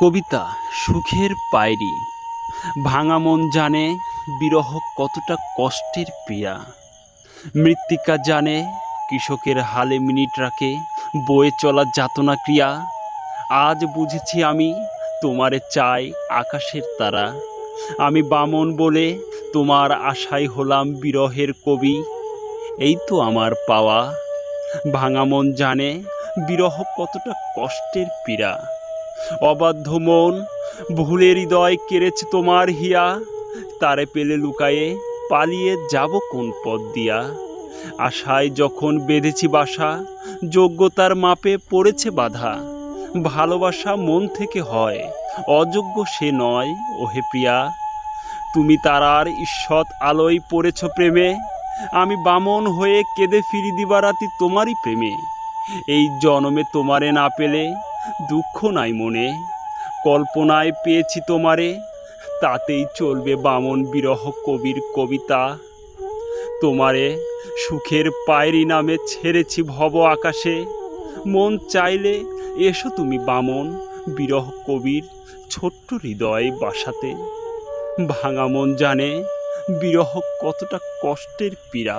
কবিতা, সুখের পায়রি। ভাঙা মন জানে বিরহ কতটা কষ্টের পিয়া মৃত্তিকা জানে কৃষকের হালে মিনিট রাখে, বয়ে চলা যাতনা ক্রিয়া। আজ বুঝেছি আমি তোমারে চাই আকাশের তারা। আমি বামন বলে তোমার আশায় হলাম বিরহের কবি। এই তো আমার পাওয়া। ভাঙা মন জানে বিরহ কতটা কষ্টের পীড়া। অবাধ্য মন, ভুলের হৃদয় কেড়েছে তোমার হিয়া। তারে পেলে লুকায়ে পালিয়ে যাব কোন পথ দিয়া। আশায় যখন বেঁধেছি বাসা, যোগ্যতার মাপে পড়েছে বাধা। ভালোবাসা মন থেকে হয়, অযোগ্য সে নয়, ওহে প্রিয়া। তুমি তারার ঈষৎ আলোয় পড়েছ প্রেমে। আমি বামন হয়ে কেঁদে ফিরি দিবারাতি তোমারই প্রেমে। এই জনমে তোমারে না পেলে দুঃখ নাই মনে, কল্পনায় পেয়েছি তোমারে, তাতেই চলবে বামন বিরহ কবির কবিতা। তোমারে সুখের পায়রি নামে ছেড়েছি ভব আকাশে, মন চাইলে এসো তুমি বামন বিরহ কবির ছোট্ট হৃদয় বাসাতে। ভাঙা মন জানে বিরহ কতটা কষ্টের পীড়া